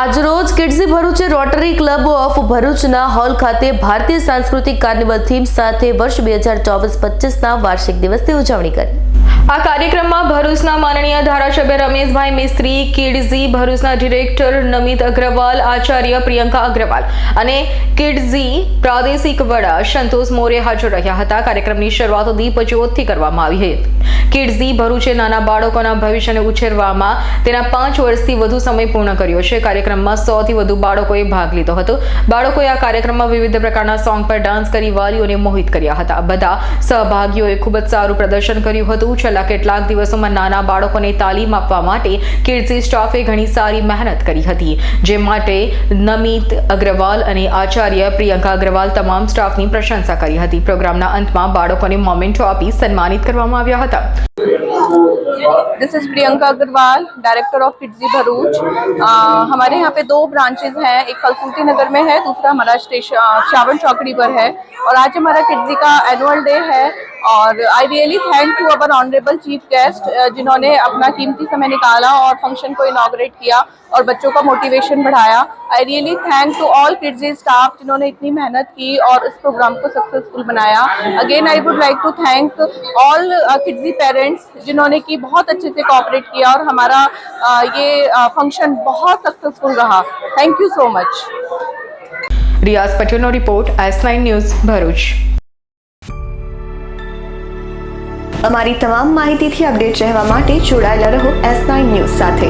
આજરોજ કિડઝી ભરૂચે rotary club of ભરૂચના હોલ ખાતે ભારતીય સાંસ્કૃતિક કાર્નિવલ થીમ સાથે વર્ષ બે હજાર ચોવીસ પચીસના વાર્ષિક દિવસની ઉજવણી કરી. આ કાર્યક્રમમાં ભરૂચના માનનીય ધારાસભ્ય રમેશભાઈ મિસ્ત્રી, કિડઝી ભરૂચના ડિરેક્ટર નમિત અગ્રવાલ, આચાર્ય પ્રિયંકા અગ્રવાલ અને કિડઝી પ્રાદેશિક વડા સંતોષ મોરે હાજર રહ્યા હતા. કાર્યક્રમની શરૂઆત દીપ જ્યોતથી કરવામાં આવી હતી. કિડઝી, ભરૂચે નાના બાળકોના ભવિષ્યને ઉછેરવામાં તેના પાંચ વર્ષથી વધુ સમય પૂર્ણ કર્યો છે. કાર્યક્રમમાં સોથી વધુ બાળકોએ ભાગ લીધો હતો. બાળકોએ આ કાર્યક્રમમાં વિવિધ પ્રકારના સોંગ પર ડાન્સ કરી, વાલીઓને મોહિત કર્યા હતા. બધા સહભાગીઓએ ખૂબ જ સારું પ્રદર્શન કર્યું હતું. છેલ્લા કેટલાક દિવસોમાં નાના બાળકોને તાલીમ આપવા માટે કિડઝી સ્ટાફે ઘણી સારી મહેનત કરી હતી. જે માટે નમિત અગ્રવાલ અને આચાર્ય પ્રિયંકા અગ્રવાલ તમામ સ્ટાફની પ્રશંસા કરી હતી. પ્રોગ્રામના અંતમાં બાળકોને મોમેન્ટો આપી સન્માનિત કરવામાં આવ્યા હતા. This is Priyanka Agrawal director of Kidzee Bharuch हमारे यहाँ पे दो ब्रांचेज हैं, एक कलसूटी नगर में है, दूसरा हमारा स्टेशन श्रावण चौकड़ी पर है। और आज हमारा किड्जी का एनुअल डे है और I really thank to our honourable chief guest जिन्होंने अपना कीमती समय निकाला और फ़ंक्शन को इनाग्रेट किया और बच्चों का मोटिवेशन बढ़ाया। I really thank to all Kidzee staff जिन्होंने इतनी मेहनत की और इस प्रोग्राम को सक्सेसफुल बनाया again I would like to thank all Kidzee parents जिन्होंने की बहुत अच्छे से कोऑपरेट किया और हमारा uh, ये फंक्शन बहुत सक्सेसफुल रहा thank you so much Riyaz પટેલનો report S nine news Bharuch અમારી તમામ માહિતીથી અપડેટ રહેવા માટે જોડાયેલા રહો એસ નાઇન ન્યૂઝ સાથે